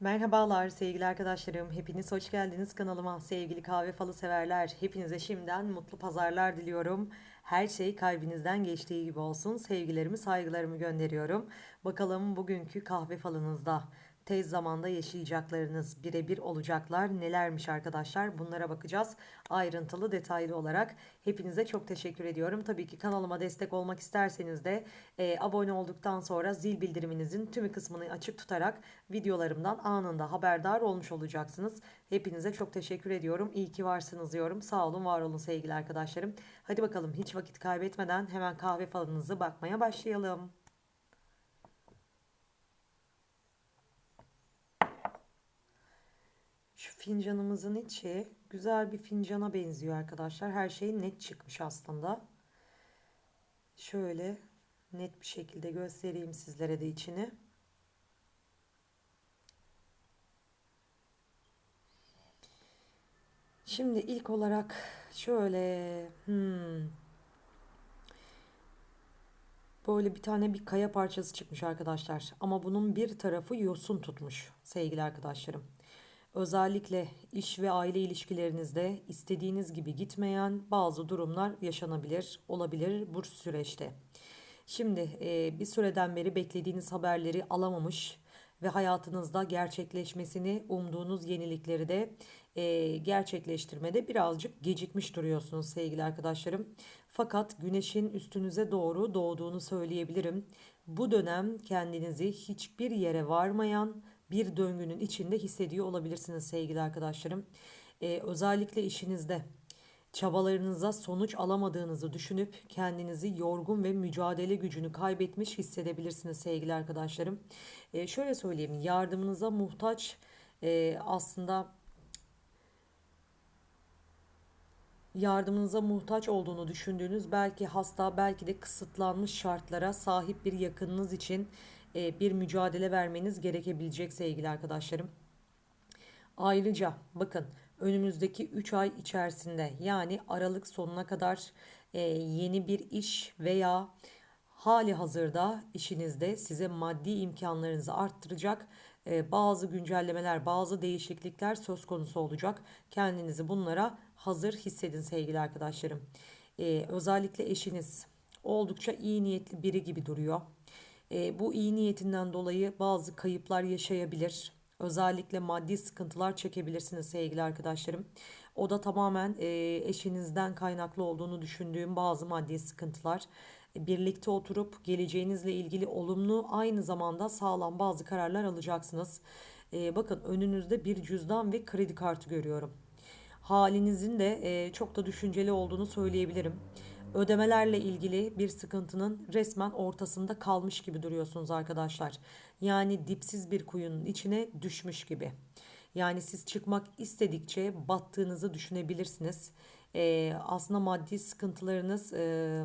Merhabalar sevgili arkadaşlarım. Hepiniz hoş geldiniz kanalıma. Sevgili kahve falı severler. Hepinize şimdiden mutlu pazarlar diliyorum. Her şey kalbinizden geçtiği gibi olsun. Sevgilerimi, saygılarımı gönderiyorum. Bakalım bugünkü kahve falınızda tez zamanda yaşayacaklarınız birebir olacaklar. Nelermiş arkadaşlar? Bunlara bakacağız ayrıntılı detaylı olarak. Hepinize çok teşekkür ediyorum. Tabii ki kanalıma destek olmak isterseniz de e, abone olduktan sonra zil bildiriminizin tümü kısmını açık tutarak videolarımdan anında haberdar olmuş olacaksınız. Hepinize çok teşekkür ediyorum. İyi ki varsınız diyorum. Sağ olun var olun sevgili arkadaşlarım. Hadi bakalım hiç vakit kaybetmeden hemen kahve falınızı bakmaya başlayalım. Şu fincanımızın içi güzel bir fincana benziyor arkadaşlar. Her şey net çıkmış aslında. Şöyle net bir şekilde göstereyim sizlere de içini. Şimdi ilk olarak şöyle hmm, böyle bir tane bir kaya parçası çıkmış arkadaşlar. Ama bunun bir tarafı yosun tutmuş sevgili arkadaşlarım. Özellikle iş ve aile ilişkilerinizde istediğiniz gibi gitmeyen bazı durumlar yaşanabilir, olabilir bu süreçte. Şimdi e, bir süreden beri beklediğiniz haberleri alamamış ve hayatınızda gerçekleşmesini umduğunuz yenilikleri de e, gerçekleştirmede birazcık gecikmiş duruyorsunuz sevgili arkadaşlarım. Fakat güneşin üstünüze doğru doğduğunu söyleyebilirim. Bu dönem kendinizi hiçbir yere varmayan bir döngünün içinde hissediyor olabilirsiniz sevgili arkadaşlarım. Ee, özellikle işinizde çabalarınıza sonuç alamadığınızı düşünüp kendinizi yorgun ve mücadele gücünü kaybetmiş hissedebilirsiniz sevgili arkadaşlarım. Ee, şöyle söyleyeyim yardımınıza muhtaç e, aslında yardımınıza muhtaç olduğunu düşündüğünüz belki hasta belki de kısıtlanmış şartlara sahip bir yakınınız için e, bir mücadele vermeniz gerekebilecek sevgili arkadaşlarım. Ayrıca bakın önümüzdeki 3 ay içerisinde yani Aralık sonuna kadar e, yeni bir iş veya hali hazırda işinizde size maddi imkanlarınızı arttıracak e, bazı güncellemeler, bazı değişiklikler söz konusu olacak. Kendinizi bunlara hazır hissedin sevgili arkadaşlarım. özellikle eşiniz oldukça iyi niyetli biri gibi duruyor. E, bu iyi niyetinden dolayı bazı kayıplar yaşayabilir. Özellikle maddi sıkıntılar çekebilirsiniz sevgili arkadaşlarım. O da tamamen e, eşinizden kaynaklı olduğunu düşündüğüm bazı maddi sıkıntılar. Birlikte oturup geleceğinizle ilgili olumlu aynı zamanda sağlam bazı kararlar alacaksınız. E, bakın önünüzde bir cüzdan ve kredi kartı görüyorum. Halinizin de e, çok da düşünceli olduğunu söyleyebilirim ödemelerle ilgili bir sıkıntının resmen ortasında kalmış gibi duruyorsunuz arkadaşlar. Yani dipsiz bir kuyunun içine düşmüş gibi. Yani siz çıkmak istedikçe battığınızı düşünebilirsiniz. Ee, aslında maddi sıkıntılarınız e,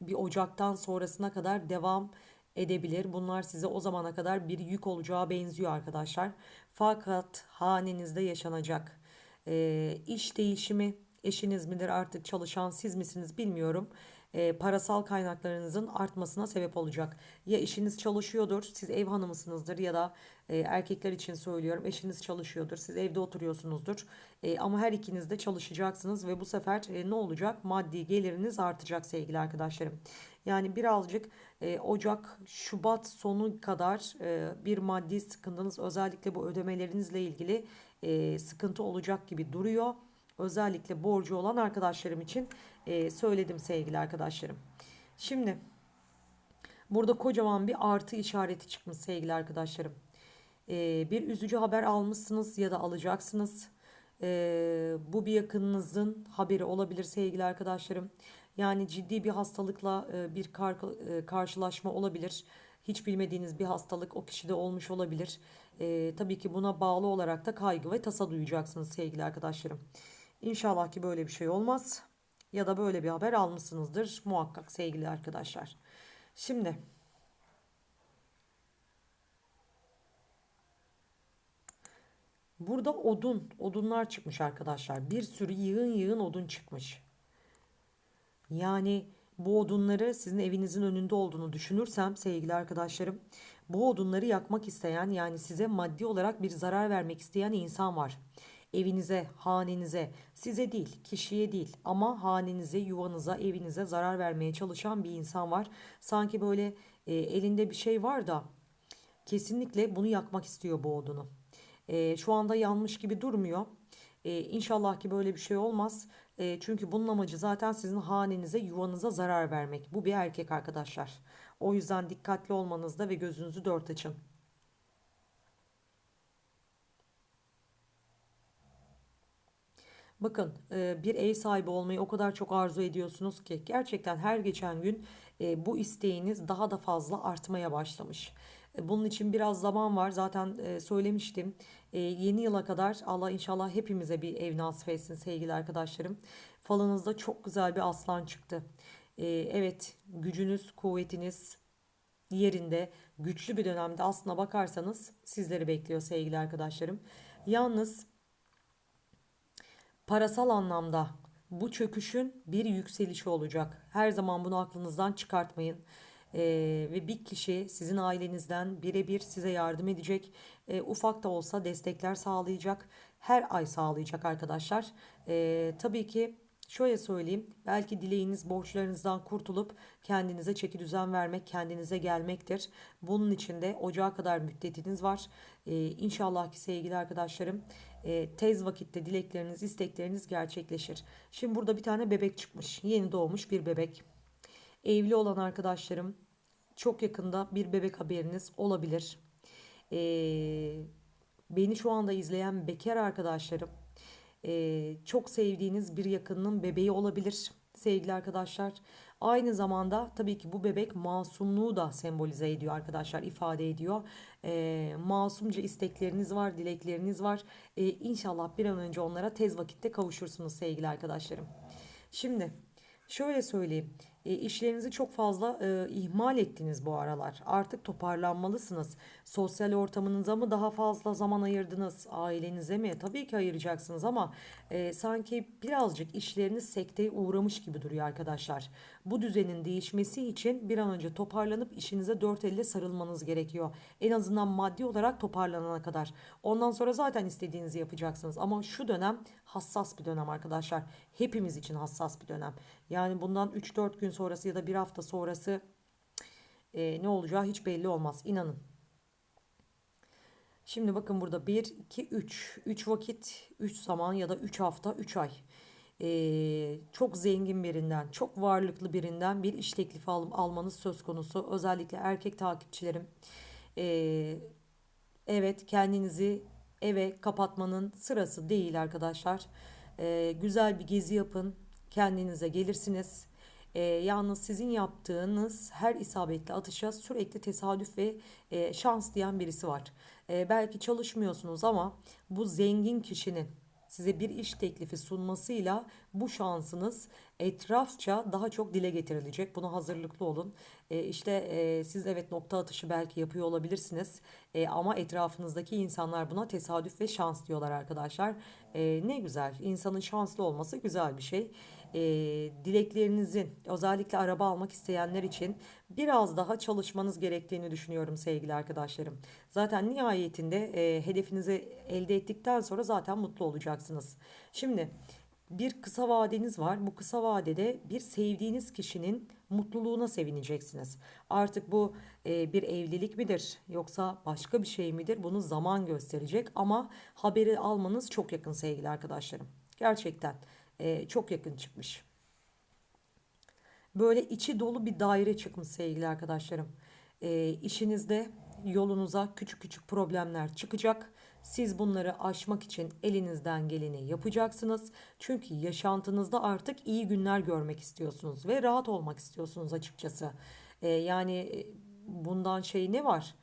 bir Ocak'tan sonrasına kadar devam edebilir. Bunlar size o zamana kadar bir yük olacağı benziyor arkadaşlar. Fakat hanenizde yaşanacak e, iş değişimi eşiniz midir artık çalışan siz misiniz bilmiyorum. E, parasal kaynaklarınızın artmasına sebep olacak. Ya eşiniz çalışıyordur, siz ev hanımısınızdır ya da e, erkekler için söylüyorum eşiniz çalışıyordur, siz evde oturuyorsunuzdur. E, ama her ikiniz de çalışacaksınız ve bu sefer e, ne olacak? Maddi geliriniz artacak sevgili arkadaşlarım. Yani birazcık e, Ocak, Şubat sonu kadar e, bir maddi sıkıntınız özellikle bu ödemelerinizle ilgili e, sıkıntı olacak gibi duruyor. Özellikle borcu olan arkadaşlarım için e, söyledim sevgili arkadaşlarım. Şimdi burada kocaman bir artı işareti çıkmış sevgili arkadaşlarım. E, bir üzücü haber almışsınız ya da alacaksınız. E, bu bir yakınınızın haberi olabilir sevgili arkadaşlarım. Yani ciddi bir hastalıkla e, bir kar, e, karşılaşma olabilir. Hiç bilmediğiniz bir hastalık o kişide olmuş olabilir. E, tabii ki buna bağlı olarak da kaygı ve tasa duyacaksınız sevgili arkadaşlarım. İnşallah ki böyle bir şey olmaz. Ya da böyle bir haber almışsınızdır muhakkak sevgili arkadaşlar. Şimdi burada odun, odunlar çıkmış arkadaşlar. Bir sürü yığın yığın odun çıkmış. Yani bu odunları sizin evinizin önünde olduğunu düşünürsem sevgili arkadaşlarım Bu odunları yakmak isteyen yani size maddi olarak bir zarar vermek isteyen insan var. Evinize, hanenize, size değil, kişiye değil ama hanenize, yuvanıza, evinize zarar vermeye çalışan bir insan var. Sanki böyle e, elinde bir şey var da kesinlikle bunu yakmak istiyor bu odunu. E, şu anda yanmış gibi durmuyor. E, inşallah ki böyle bir şey olmaz. E, çünkü bunun amacı zaten sizin hanenize, yuvanıza zarar vermek. Bu bir erkek arkadaşlar. O yüzden dikkatli olmanızda ve gözünüzü dört açın. Bakın e, bir ev sahibi olmayı o kadar çok arzu ediyorsunuz ki gerçekten her geçen gün e, bu isteğiniz daha da fazla artmaya başlamış. E, bunun için biraz zaman var zaten söylemiştim. Yeni yıla kadar Allah inşallah hepimize bir ev nasip etsin sevgili arkadaşlarım. Falınızda çok güzel bir aslan çıktı. Evet gücünüz, kuvvetiniz yerinde güçlü bir dönemde aslına bakarsanız sizleri bekliyor sevgili arkadaşlarım. Yalnız parasal anlamda bu çöküşün bir yükselişi olacak. Her zaman bunu aklınızdan çıkartmayın. Ee, ve bir kişi sizin ailenizden birebir size yardım edecek. Ee, ufak da olsa destekler sağlayacak. Her ay sağlayacak arkadaşlar. Ee, tabii ki Şöyle söyleyeyim, belki dileğiniz borçlarınızdan kurtulup kendinize çeki düzen vermek, kendinize gelmektir. Bunun için de ocağa kadar müddetiniz var. Ee, inşallah ki sevgili arkadaşlarım e, tez vakitte dilekleriniz, istekleriniz gerçekleşir. Şimdi burada bir tane bebek çıkmış. Yeni doğmuş bir bebek. Evli olan arkadaşlarım çok yakında bir bebek haberiniz olabilir. Ee, beni şu anda izleyen bekar arkadaşlarım çok sevdiğiniz bir yakınının bebeği olabilir sevgili arkadaşlar. Aynı zamanda tabii ki bu bebek masumluğu da sembolize ediyor arkadaşlar, ifade ediyor. E, masumca istekleriniz var, dilekleriniz var. E, inşallah bir an önce onlara tez vakitte kavuşursunuz sevgili arkadaşlarım. Şimdi şöyle söyleyeyim. E, işlerinizi çok fazla e, ihmal ettiniz bu aralar. Artık toparlanmalısınız. Sosyal ortamınıza mı daha fazla zaman ayırdınız? Ailenize mi? Tabii ki ayıracaksınız ama e, sanki birazcık işleriniz sekteye uğramış gibi duruyor arkadaşlar. Bu düzenin değişmesi için bir an önce toparlanıp işinize dört elle sarılmanız gerekiyor. En azından maddi olarak toparlanana kadar. Ondan sonra zaten istediğinizi yapacaksınız. Ama şu dönem hassas bir dönem arkadaşlar. Hepimiz için hassas bir dönem. Yani bundan 3-4 gün sonrası ya da bir hafta sonrası e, ne olacağı hiç belli olmaz. İnanın. Şimdi bakın burada 1, 2, 3. 3 vakit, 3 zaman ya da 3 hafta, 3 ay. Ee, çok zengin birinden, çok varlıklı birinden bir iş teklifi al almanız söz konusu. Özellikle erkek takipçilerim. Ee, evet kendinizi eve kapatmanın sırası değil arkadaşlar. Ee, güzel bir gezi yapın. Kendinize gelirsiniz. E, yalnız sizin yaptığınız her isabetli atışa sürekli tesadüf ve e, şans diyen birisi var. E, belki çalışmıyorsunuz ama bu zengin kişinin size bir iş teklifi sunmasıyla bu şansınız etrafça daha çok dile getirilecek. Buna hazırlıklı olun. E, işte e, siz evet nokta atışı belki yapıyor olabilirsiniz e, ama etrafınızdaki insanlar buna tesadüf ve şans diyorlar arkadaşlar. E, ne güzel. İnsanın şanslı olması güzel bir şey e, dileklerinizin özellikle araba almak isteyenler için biraz daha çalışmanız gerektiğini düşünüyorum sevgili arkadaşlarım. Zaten nihayetinde e, hedefinizi elde ettikten sonra zaten mutlu olacaksınız. Şimdi bir kısa vadeniz var. Bu kısa vadede bir sevdiğiniz kişinin mutluluğuna sevineceksiniz. Artık bu e, bir evlilik midir yoksa başka bir şey midir? Bunu zaman gösterecek ama haberi almanız çok yakın sevgili arkadaşlarım. Gerçekten e, çok yakın çıkmış. Böyle içi dolu bir daire çıkmış sevgili arkadaşlarım. E, işinizde yolunuza küçük küçük problemler çıkacak. Siz bunları aşmak için elinizden geleni yapacaksınız. Çünkü yaşantınızda artık iyi günler görmek istiyorsunuz ve rahat olmak istiyorsunuz açıkçası. E, yani bundan şey ne var?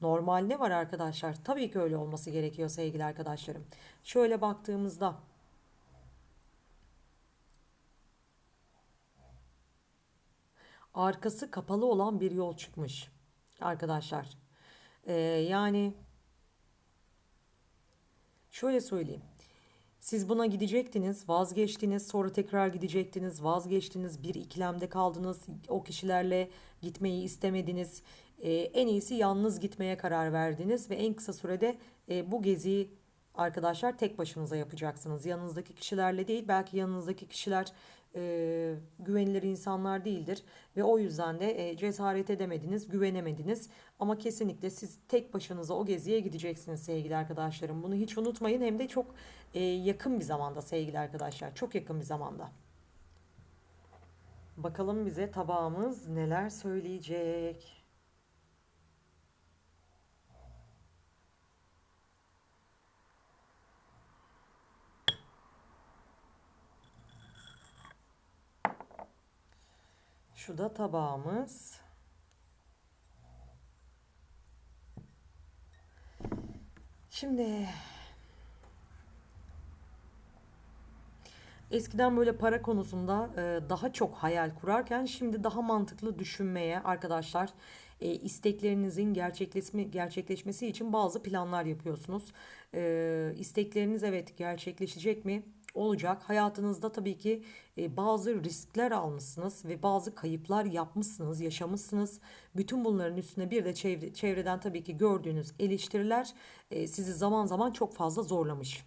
Normal ne var arkadaşlar? Tabii ki öyle olması gerekiyor sevgili arkadaşlarım. Şöyle baktığımızda arkası kapalı olan bir yol çıkmış arkadaşlar. Ee, yani şöyle söyleyeyim. Siz buna gidecektiniz, vazgeçtiniz, sonra tekrar gidecektiniz, vazgeçtiniz, bir ikilemde kaldınız, o kişilerle gitmeyi istemediniz. e, en iyisi yalnız gitmeye karar verdiniz ve en kısa sürede e, bu geziyi arkadaşlar tek başınıza yapacaksınız. Yanınızdaki kişilerle değil belki yanınızdaki kişiler e, güvenilir insanlar değildir ve o yüzden de e, cesaret edemediniz, güvenemediniz. Ama kesinlikle siz tek başınıza o geziye gideceksiniz sevgili arkadaşlarım. Bunu hiç unutmayın hem de çok e, yakın bir zamanda sevgili arkadaşlar. Çok yakın bir zamanda. Bakalım bize tabağımız neler söyleyecek. Şu da tabağımız. Şimdi eskiden böyle para konusunda e, daha çok hayal kurarken şimdi daha mantıklı düşünmeye arkadaşlar e, isteklerinizin gerçekleşme, gerçekleşmesi için bazı planlar yapıyorsunuz. E, istekleriniz evet gerçekleşecek mi? Olacak. Hayatınızda tabii ki e, bazı riskler almışsınız ve bazı kayıplar yapmışsınız, yaşamışsınız. Bütün bunların üstüne bir de çevre, çevreden tabii ki gördüğünüz eleştiriler e, sizi zaman zaman çok fazla zorlamış.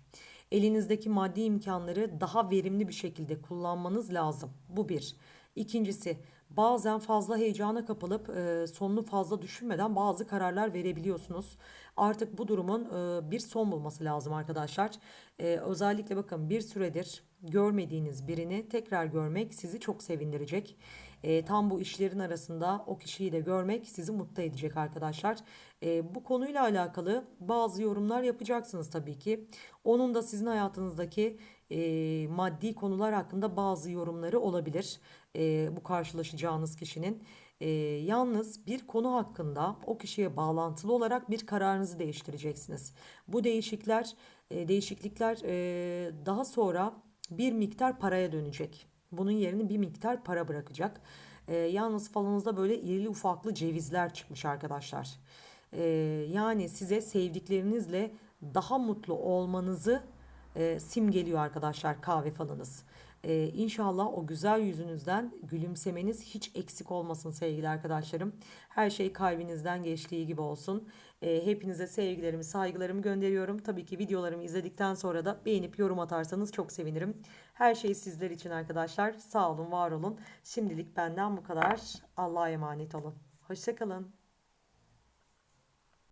Elinizdeki maddi imkanları daha verimli bir şekilde kullanmanız lazım. Bu bir. İkincisi bazen fazla heyecana kapılıp e, sonunu fazla düşünmeden bazı kararlar verebiliyorsunuz. Artık bu durumun e, bir son bulması lazım arkadaşlar. E, özellikle bakın bir süredir görmediğiniz birini tekrar görmek sizi çok sevindirecek. E, tam bu işlerin arasında o kişiyi de görmek sizi mutlu edecek arkadaşlar. E, bu konuyla alakalı bazı yorumlar yapacaksınız tabii ki. Onun da sizin hayatınızdaki e, maddi konular hakkında bazı yorumları olabilir. E, bu karşılaşacağınız kişinin. E, yalnız bir konu hakkında o kişiye bağlantılı olarak bir kararınızı değiştireceksiniz. Bu değişiklikler, e, değişiklikler e, daha sonra bir miktar paraya dönecek. Bunun yerini bir miktar para bırakacak. E, yalnız falınızda böyle irili ufaklı cevizler çıkmış arkadaşlar. E, yani size sevdiklerinizle daha mutlu olmanızı e, simgeliyor arkadaşlar kahve falınız. E, inşallah o güzel yüzünüzden gülümsemeniz hiç eksik olmasın sevgili arkadaşlarım. Her şey kalbinizden geçtiği gibi olsun. E, hepinize sevgilerimi, saygılarımı gönderiyorum. Tabii ki videolarımı izledikten sonra da beğenip yorum atarsanız çok sevinirim. Her şey sizler için arkadaşlar. Sağ olun, var olun. Şimdilik benden bu kadar. Allah'a emanet olun. Hoşçakalın.